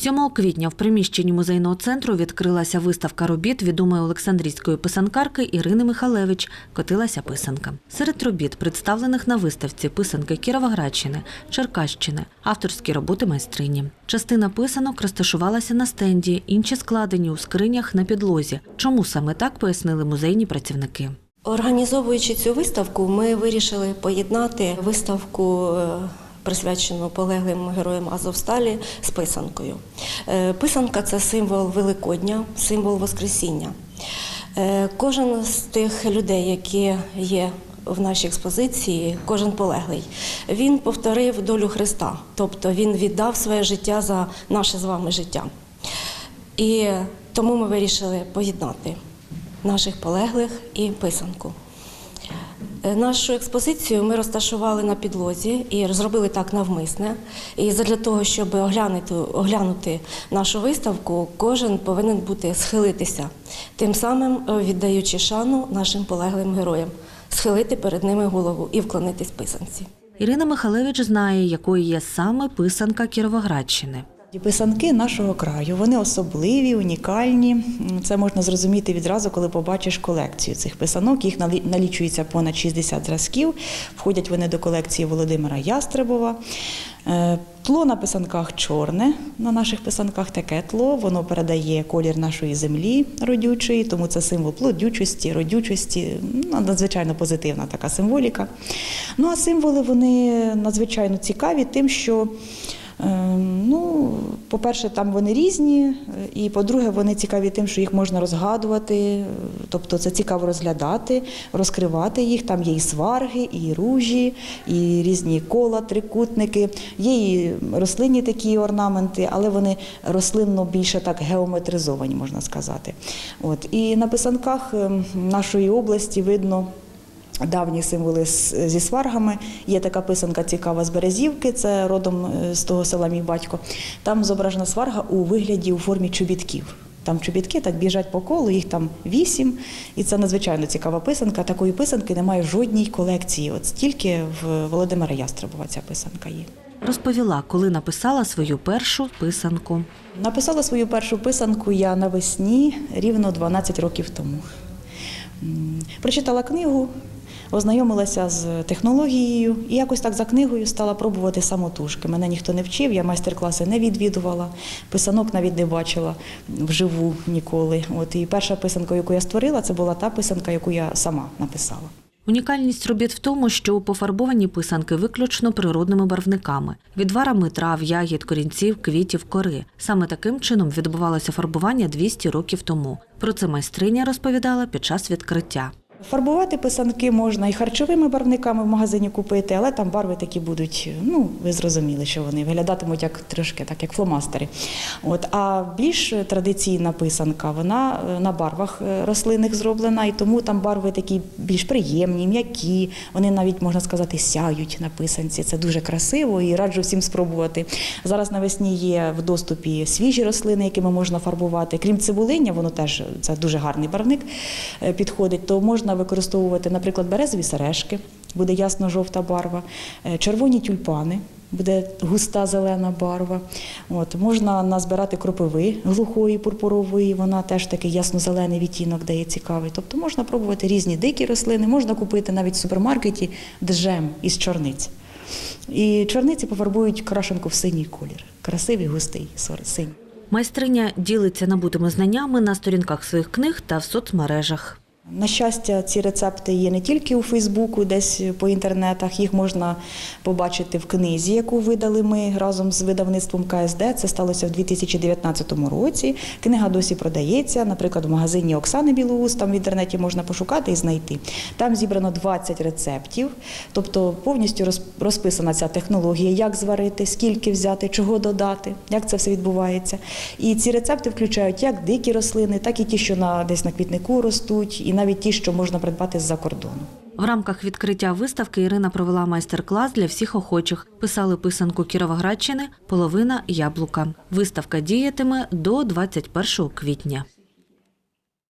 7 квітня в приміщенні музейного центру відкрилася виставка робіт відомої Олександрійської писанкарки Ірини Михалевич Котилася писанка. Серед робіт, представлених на виставці писанки Кіровоградщини, Черкащини, авторські роботи майстрині. Частина писанок розташувалася на стенді, інші складені у скринях на підлозі. Чому саме так пояснили музейні працівники? Організовуючи цю виставку, ми вирішили поєднати виставку, присвячену полеглим героям Азовсталі, з писанкою. Е, Писанка це символ Великодня, символ Воскресіння. Е, Кожен з тих людей, які є в нашій експозиції, кожен полеглий, він повторив долю Христа, тобто він віддав своє життя за наше з вами життя. І тому ми вирішили поєднати наших полеглих і писанку. Е, Нашу експозицію ми розташували на підлозі і зробили так навмисне. І для того, щоб оглянути, оглянути нашу виставку, кожен повинен бути схилитися, тим самим е, віддаючи шану нашим полеглим героям, схилити перед ними голову і вклонитись писанці. Ірина Михалевич знає, якою є саме писанка Кіровоградщини. Писанки нашого краю вони особливі, унікальні. Це можна зрозуміти відразу, коли побачиш колекцію цих писанок. Їх налічується понад 60 зразків. Входять вони до колекції Володимира Ястребова. Е, Тло на писанках чорне. На наших писанках таке тло. Воно передає колір нашої землі родючої, тому це символ плодючості, родючості. Ну, Надзвичайно позитивна така символіка. Ну а символи вони надзвичайно цікаві, тим, що Ну, по-перше, там вони різні, е, і по-друге, вони цікаві тим, що їх можна розгадувати, е, тобто це цікаво розглядати, розкривати їх. Там є і сварги, і ружі, і різні кола, трикутники. Є і рослинні такі орнаменти, але вони рослинно більше так геометризовані, можна сказати. От. І на писанках е, нашої області видно. Давні символи зі сваргами. Є така писанка цікава з Березівки, це родом е, з того села мій батько. Там зображена сварга у вигляді у формі чобітків. Там чобітки так біжать по колу, їх там вісім, і це надзвичайно цікава писанка. Такої писанки немає в жодній колекції. От тільки в Володимира Ястребова ця писанка є. Розповіла, коли написала свою першу писанку. Написала свою першу писанку я навесні рівно 12 років тому. Прочитала книгу, ознайомилася з технологією і якось так за книгою стала пробувати самотужки. Мене ніхто не вчив, я майстер-класи не відвідувала, писанок навіть не бачила вживу ніколи. От і перша писанка, яку я створила, це була та писанка, яку я сама написала. Унікальність робіт в тому, що пофарбовані писанки виключно природними барвниками відварами трав, ягід, корінців, квітів, кори. Саме таким чином відбувалося фарбування 200 років тому. Про це майстриня розповідала під час відкриття. Фарбувати писанки можна і харчовими барвниками в магазині купити, але там барви такі будуть, ну ви зрозуміли, що вони виглядатимуть як трошки так, як фломастери. От, а більш традиційна писанка, вона е, на барвах е, рослинних зроблена, і тому там барви такі більш приємні, м'які. Вони навіть можна сказати сяють на писанці. Це дуже красиво і раджу всім спробувати. Зараз навесні є в доступі свіжі рослини, якими можна фарбувати. Крім цибулиння, воно теж це дуже гарний барвник е, підходить, то можна використовувати, наприклад, березові сережки, буде ясно-жовта барва, е, червоні тюльпани. Буде густа зелена барва. От, можна назбирати кропиви глухої, пурпурової, вона теж такий ясно-зелений відтінок дає цікавий. Тобто можна пробувати різні дикі рослини, можна купити навіть в супермаркеті джем із чорниць. І чорниці пофарбують крашенку в синій колір. Красивий, густий синій. Майстриня ділиться набутими знаннями на сторінках своїх книг та в соцмережах. На щастя, ці рецепти є не тільки у Фейсбуку, десь по інтернетах. Їх можна побачити в книзі, яку видали ми разом з видавництвом КСД. Це сталося в 2019 році. Книга досі продається. Наприклад, в магазині Оксани Білоус, там в інтернеті можна пошукати і знайти. Там зібрано 20 рецептів, тобто повністю розписана ця технологія, як зварити, скільки взяти, чого додати, як це все відбувається. І ці рецепти включають як дикі рослини, так і ті, що на десь на квітнику ростуть, і навіть ті, що можна придбати з-за кордону. В рамках відкриття виставки Ірина провела майстер-клас для всіх охочих. Писали писанку Кіровоградщини Половина яблука. Виставка діятиме до 21 квітня.